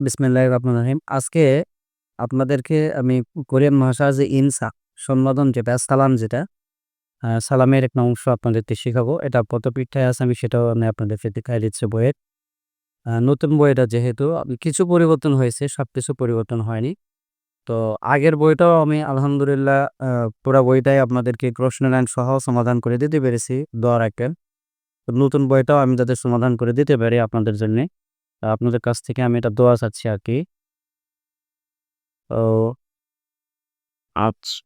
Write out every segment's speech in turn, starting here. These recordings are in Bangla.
বিসমিল্লাহির রহমানির রহিম। আজকে আপনাদেরকে আমি কোরিয়ান ভাষার যে ইনসা সম্বোধন যেটা, সালাম যেটা, সালামের একটা অংশ আপনাদেরকে শিখাবো। এটা পত্রপৃষ্ঠায় আছে আমি সেটাও আমি আপনাদেরকে দেখায় দিচ্ছি বইয়ের। নতুন বইটা যেহেতু কিছু পরিবর্তন হয়েছে, সব কিছু পরিবর্তন হয়নি। তো আগের বইটাও আমি আলহামদুলিল্লাহ পুরা বইটাই আপনাদেরকে প্রশ্ন লাইন সহ সমাধান করে দিতে পেরেছি দোয়া রাখবেন। নতুন বইটাও আমি যাতে সমাধান করে দিতে পারি আপনাদের জন্যে। আপনাদের কাছ থেকে আমি এটা দোয়া চাচ্ছি আরকি। তো আচ্ছা।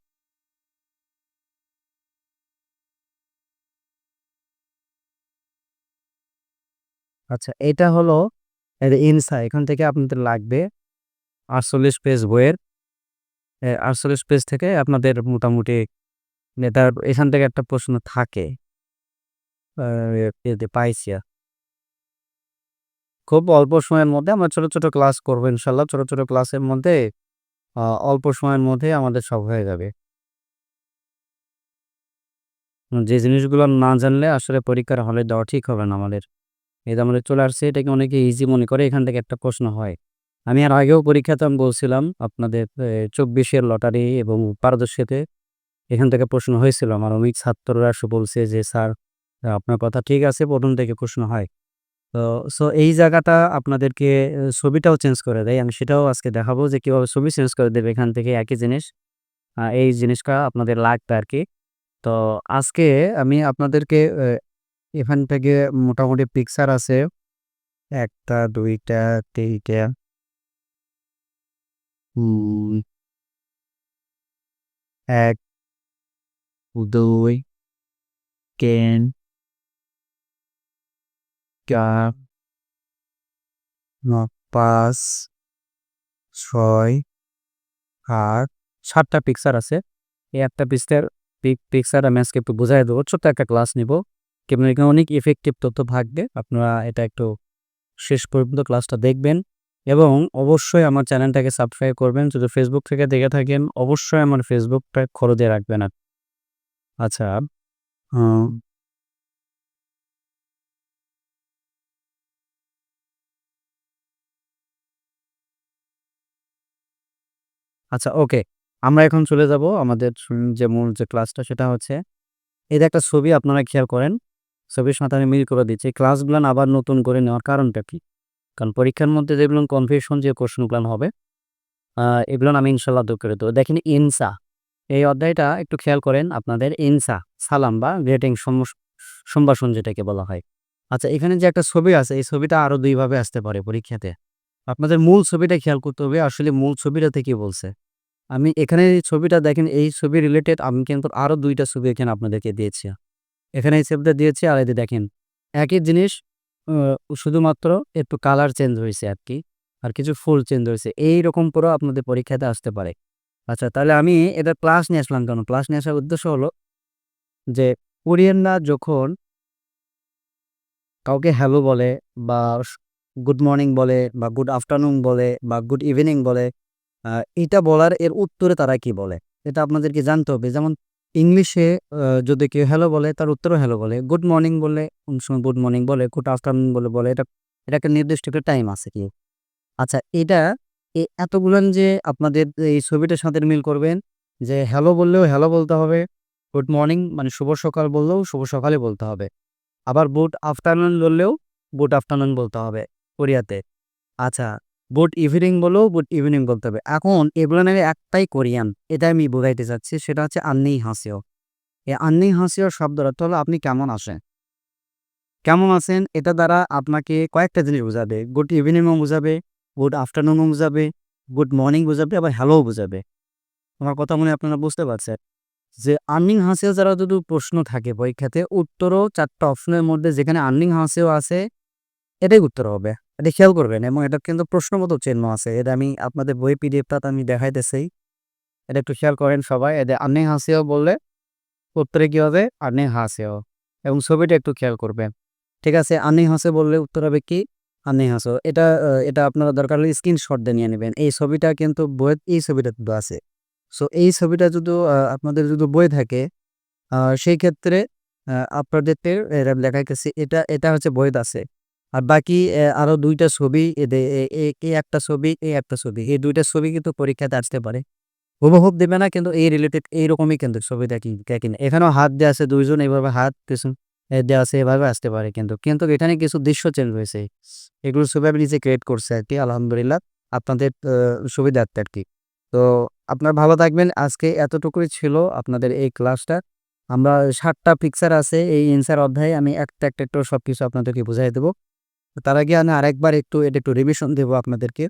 আচ্ছা এটা হলো ইনসা এখান থেকে আপনাদের লাগবে ৪৮ পেজ বইয়ের। ৪৮ পেজ থেকে আপনাদের মোটামুটি এটার এখান থেকে একটা প্রশ্ন থাকে। পাইছি। খুব অল্প সময়ের মধ্যে আমরা ছোট, ছোট ক্লাস করব ইনশাআল্লাহ। ছোট, ছোট ক্লাসের মধ্যে অল্প সময়ের মধ্যে আমাদের সব হয়ে যাবে। যে জিনিসগুলো না জানলে আসলে পরীক্ষার হলে দেওয়া ঠিক হবে না আমাদের। এই যে আমাদের চলে আসছে এটাকে অনেকে ইজি মনে করে এখান থেকে একটা প্রশ্ন হয়। আমি আর আগেও পরীক্ষাতে আমি বলছিলাম আপনাদের চব্বিশের লটারি এবং পারদর্শীতে এখান থেকে প্রশ্ন হয়েছিল। আমার অনেক ছাত্ররা এসে বলছে যে, "স্যার আপনার কথা ঠিক আছে প্রথম থেকে প্রশ্ন হয়।" তো সো এই জায়গাটা আপনাদেরকে ছবিটাও চেঞ্জ করে দেয়। আমি সেটাও আজকে দেখাবো যে কীভাবে ছবি চেঞ্জ করে দেবে এখান থেকে একই জিনিস। এই জিনিসটা আপনাদের লাগবে আর কি তো আজকে আমি আপনাদেরকে এখান থেকে মোটামুটি পিকচার আছে ১ টা ২ টা ৩ টা হুম। ১ ২ ৩ ৪ ন ৫ ৬ ৮ ৭ টা পিকচার আছে। এই একটা পিকচার পিক পিকচার আমি আজকে একটু বুঝায় দেবো। ছোট্ট একটা ক্লাস নিব। কেমন এখানে অনেক ইফেক্টিভ তথ্য থাকবে। আপনারা এটা একটু শেষ পর্যন্ত ক্লাসটা দেখবেন এবং অবশ্যই আমার চ্যানেলটাকে সাবস্ক্রাইব করবেন। যদি ফেসবুক থেকে দেখে থাকেন অবশ্যই আমার ফেসবুকটা ফলো দিয়ে রাখবেন আপ আচ্ছা, আচ্ছা ওকে। আমরা এখন চলে যাব আমাদের যে মূল যে ক্লাসটা সেটা হচ্ছে যে একটা ছবি আপনারা খেয়াল করেন। ছবির সাথে আমি মিল করে দিচ্ছি। ক্লাসগুলান আবার নতুন করে নেওয়ার কারণটা কি? কারণ পরীক্ষার মধ্যে যেগুলো কনফিউশন যে প্রশ্নগুলান হবে, আ এগুলান আমি ইনশাআল্লাহ দূর করে দেবো দেখেন ইনসা, এই অধ্যায়টা একটু খেয়াল করেন আপনাদের, ইনসা, সালাম বা গ্রিটিং সম্ভাষণ যেটাকে বলা হয়। আচ্ছা এখানে যে একটা ছবি আছে, এই ছবিটা আরও ২ ভাবে আসতে পারে পরীক্ষাতে। আপনাদের মূল ছবিটা খেয়াল করতে হবে, আসলে মূল ছবিটা কি বলছে। আমি এখানে এই ছবিটা দেখেন, এই ছবি রিলেটেড আমি কিন্তু আরও দুইটা ছবি এখানে আপনাদেরকে দিয়েছি। এখানে এই ছবিটা দিয়েছি আর এই দেখেন, একই জিনিস শুধুমাত্র একটু কালার চেঞ্জ হয়েছে আর কি, আর কিছু ফুল চেঞ্জ হইছে। এইরকম করেও আপনাদের পরীক্ষাতে আসতে পারে। আচ্ছা তাহলে আমি এটার ক্লাস নিয়ে আসলাম কেন? ক্লাস নিয়ে আসার উদ্দেশ্য হলো যে, কোরিয়ানরা যখন কাউকে হ্যালো বলে বা গুড মর্নিং বলে বা গুড আফটারনুন বলে বা গুড ইভিনিং বলে এটা বলার এর উত্তরে তারা কি বলে? এটা আপনাদেরকে জানতে হবে। যেমন ইংলিশে যদি কেউ হ্যালো বলে তার উত্তরও হ্যালো বলে। গুড মর্নিং বললে অনেক সময় গুড মর্নিং বলে, গুড আফটারনুন বলে বলে। এটা এটা একটা নির্দিষ্ট একটা টাইম আছে কি। আচ্ছা এটা এতগুলান যে আপনাদের এই ছবিটার সাথে মিল করবেন যে হ্যালো বললেও হ্যালো বলতে হবে। গুড মর্নিং মানে শুভ সকাল বললেও শুভ সকালই বলতে হবে। আবার গুড আফটারনুন বললেও গুড আফটারনুন বলতে হবে কোরিয়াতে। আচ্ছা গুড ইভিনিং বললেও গুড ইভিনিং বলতে হবে। এখন এগুলো নামে একটাই কোরিয়ান। এটা আমি বুঝাইতে চাচ্ছি সেটা হচ্ছে আন্নিহাসেও। এই আন্নিহাসেও শব্দের অর্থ হলো আপনি কেমন আসেন কেমন আছেন? এটা দ্বারা আপনাকে কয়েকটা জিনিস বোঝাবে। গুড ইভিনিংও বোঝাবে, গুড আফটারনুনও বোঝাবে, গুড মর্নিং বোঝাবে আবার হ্যালোও বোঝাবে। আমার কথা মনে আপনারা বুঝতে পারছেন। যে আন্নিহাসেও যারা যদি প্রশ্ন থাকে পরীক্ষাতে উত্তরও চারটা অপশনের মধ্যে যেখানে আন্নিহাসেও আছে এটাই উত্তর হবে। এটা খেয়াল করবেন এবং এটা কিন্তু প্রশ্নবোধক চিহ্ন আছে। এটা আমি আপনাদের বই পিডিএফটাতে আমি দেখাইতেছি। এটা একটু খেয়াল করেন সবাই। এই যে আন্নিহাসেও বললে, উত্তরে কি হবে? আন্নিহাসেও এবং ছবিটা একটু খেয়াল করবেন। ঠিক আছে? আন্নিহাসে বললে উত্তর হবে কি? আন্নিহাসো। এটা এটা আপনারা দরকার হলে স্ক্রিনশট দিয়ে নিয়ে নিবেন। এই ছবিটা কিন্তু বইয়ে এই ছবিটা কিন্তু আছে। সো এই ছবিটা যদি আপনাদের যদি বইয়ে থাকে সেই ক্ষেত্রে আ আপনাদেরকে এরা দেখাইতেছি এটা এটা হচ্ছে বইতে আছে। আর বাকি আরও দুইটা ছবি একটা ছবি এই একটা ছবি, এই দুইটা ছবি কিন্তু পরীক্ষাতে আসতে পারে। হুবহুব দেবে না, কিন্তু এই রিলেটেড এইরকমই কিন্তু ছবিটা কি দেখেন এখানেও হাত দেওয়া আছে দুইজন এইভাবে হাত এ দেওয়া আছে, এভাবে আসতে পারে কিন্তু। কিন্তু এখানে কিছু দৃশ্য চেঞ্জ হয়েছে। এগুলো ছবি আমি নিজে ক্রিয়েট করছে আর কি, আলহামদুলিল্লাহ, আপনাদের সুবিধার্থে আর কি। তো আপনার ভালো থাকবেন। আজকে এতটুকুই ছিল আপনাদের এই ক্লাসটা আমরা ষাটটা পিকচার আছে, এই এনসার অধ্যায়ে আমি একটা একটা সব কিছু আপনাদেরকে বুঝাই দেবো। তার আগে আমি আরেকবার একটু, এটা একটু রিভিশন দেবো আপনাদেরকে।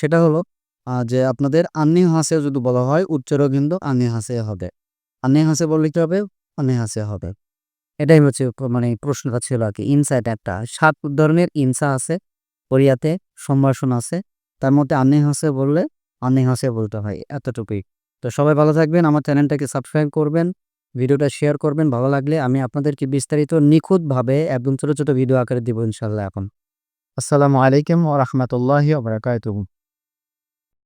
সেটা হলো যে আপনাদের আন্নি হাসে যদি বলা হয় উচ্চারও কিন্তু আন্নি হাসে হবে। আন্নি হাসে বললে কি হবে? আন্নি হাসে হবে। এটাই হচ্ছে মানে প্রশ্নটা ছিল আর কি। ইনসাইট একটা। সাত ধরনের ইনসা আছে কোরিয়াতে সম্ভাষণ আছে। তার মধ্যে আন্নি হাসে বললে, আন্নি হাসে বলতে হয়, এতটুকুই। তো সবাই ভালো থাকবেন। আমার চ্যানেলটাকে সাবস্ক্রাইব করবেন। ভিডিওটা শেয়ার করবেন, ভালো লাগলে আমি আপনাদেরকে বিস্তারিত নিখুঁতভাবে একদম ছোটো ছোটো ভিডিও আকারে দিব ইনশাল্লাহ এখন। আসসালামু আলাইকুম ও রহমতুল্লাহি